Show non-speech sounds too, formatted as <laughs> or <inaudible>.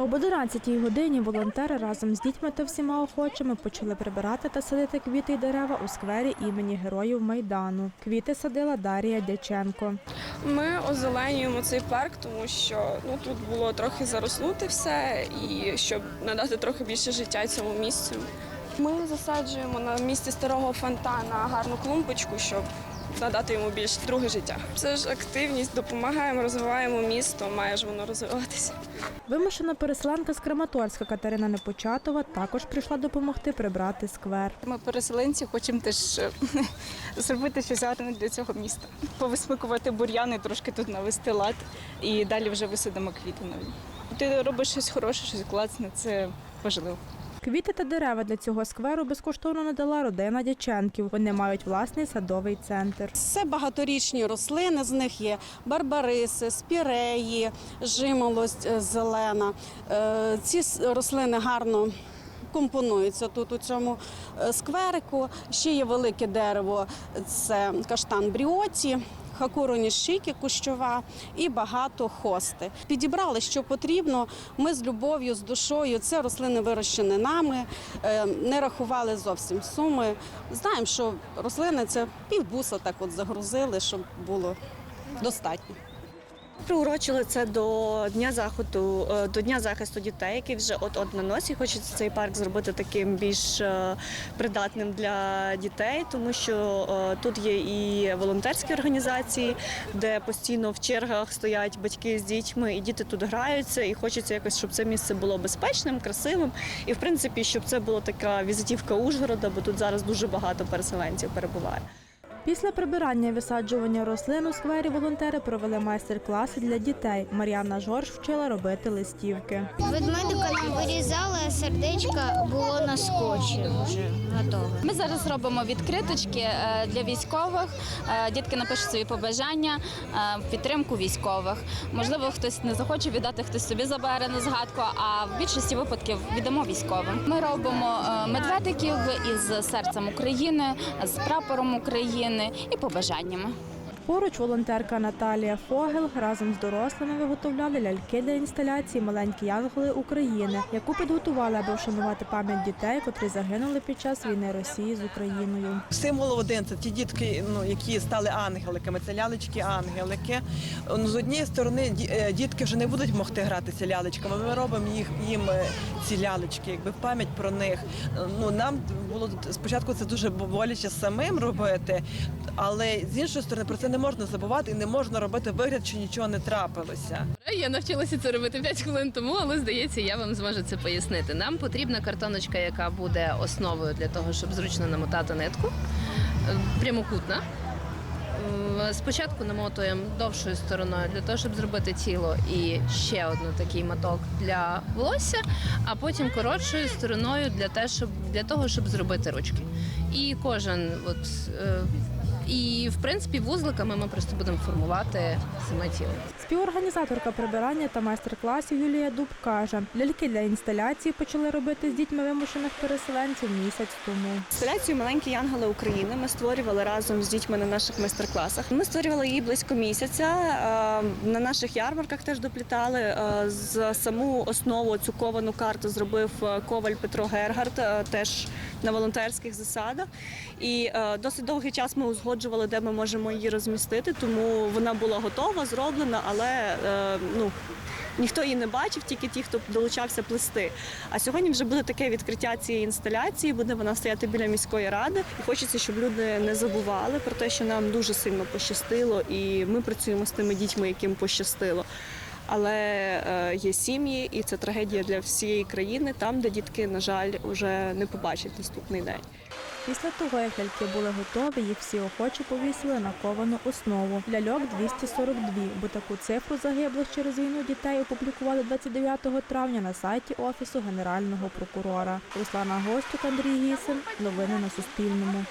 Об 11 годині волонтери разом з дітьми та всіма охочими почали прибирати та садити квіти й дерева у сквері імені Героїв Майдану. Квіти садила Дарія Дяченко. Ми озеленюємо цей парк, тому що ну тут було трохи зарослути все, і щоб надати трохи більше життя цьому місцю. Ми засаджуємо на місці старого фонтана гарну клумбочку, щоб надати йому більш друге життя. Це ж активність, допомагаємо, розвиваємо місто, має ж воно розвиватися. Вимушена переселенка з Краматорська Катерина Непочатова також прийшла допомогти прибрати сквер. Ми переселенці хочемо теж е, <laughs> зробити щось гарне для цього міста. Повисмикувати бур'яни, трошки тут навести лад і далі вже висадимо квіти нові. Ти робиш щось хороше, щось класне, це важливо. Квіти та дерева для цього скверу безкоштовно надала родина Дяченків. Вони мають власний садовий центр. Це багаторічні рослини, з них є барбариси, спіреї, жимолость е, зелена. Е, Ці рослини гарно компонуються тут у цьому е, скверику. Ще є велике дерево, це каштан бріоті. Хакуру ніщики кущова і багато хости. Підібрали, що потрібно. Ми з любов'ю, з душою. Це рослини вирощені нами, е, не рахували зовсім суми. Знаємо, що рослини це півбуса так от загрузили, щоб було достатньо. Приурочили це до дня заходу, е, до дня захисту дітей, який вже от от на носі. Хочеться цей парк зробити таким більш е, придатним для дітей, тому що е, тут є і волонтерські організації, де постійно в чергах стоять батьки з дітьми, і діти тут граються. І хочеться якось, щоб це місце було безпечним, красивим. І в принципі, щоб це була така візитівка Ужгорода, бо тут зараз дуже багато переселенців перебуває. Після прибирання і висаджування рослин у сквері волонтери провели майстер-класи для дітей. Мар'яна Жорж вчила робити листівки. Ведмедика нам вирізали, а сердечко було на скотчі вже готове. Ми зараз робимо відкриточки е, для військових. Е, Дітки напишуть свої побажання е, в підтримку військових. Можливо, хтось не захоче віддати, хтось собі забере на згадку. А в більшості випадків віддамо військовим. Ми робимо медведиків із серцем України, з прапором України і побажаннями. Поруч волонтерка Наталія Фогел разом з дорослими виготовляли ляльки для інсталяції Маленькі янголи України, яку підготували, аби вшанувати пам'ять дітей, котрі загинули під час війни Росії з Україною. Символ один це ті дітки, ну які стали ангеликами. Це лялечки, ангелики. Ну, з однієї сторони, е, дітки вже не будуть могти гратися лялечками. Ми робимо їм е, ці лялечки, якби пам'ять про них. Ну нам було спочатку це дуже боляче самим робити, але з іншої сторони про це не можна забувати і не можна робити вигляд, що нічого не трапилося. Я навчилася це робити 5 хвилин тому, але здається, я вам зможу це пояснити. Нам потрібна картоночка, яка буде основою для того, щоб зручно намотати нитку. Е, Прямокутна. Е, Спочатку намотуємо довшою стороною для того, щоб зробити тіло і ще один такий моток для волосся, а потім коротшою стороною для, те, щоб, для того, щоб зробити ручки. І кожен, от, е, і в принципі, вузликами ми просто будемо формувати саме тіло. Співорганізаторка прибирання та майстер-класів Юлія Дуб каже, ляльки для інсталяції почали робити з дітьми вимушених переселенців місяць тому. Інсталяцію Маленькі янголи України ми створювали разом з дітьми на наших майстер-класах. Ми створювали її близько місяця. е, На наших ярмарках теж доплітали. Е, З саму основу цю ковану карту зробив е, коваль Петро Гергард, теж на волонтерських засадах. І досить довгий час ми узгоджували, де ми можемо її розмістити, тому вона була готова, зроблена, але е, ну. Ніхто її не бачив, тільки ті, хто долучався плести. А сьогодні вже буде таке відкриття цієї інсталяції. Буде вона стояти біля міської ради. І хочеться, щоб люди не забували про те, що нам дуже сильно пощастило, і ми працюємо з тими дітьми, яким пощастило. Але е, є сім'ї, і це трагедія для всієї країни, там, де дітки, на жаль, вже не побачать наступний день. Після того, як ляльки були готові, їх всі охочі повісили на ковану основу. Ляльок 242, бо таку цифру загиблих через війну дітей опублікували 29 травня на сайті Офісу Генерального прокурора. Руслана Гостюк, Андрій Гісин. Новини на Суспільному.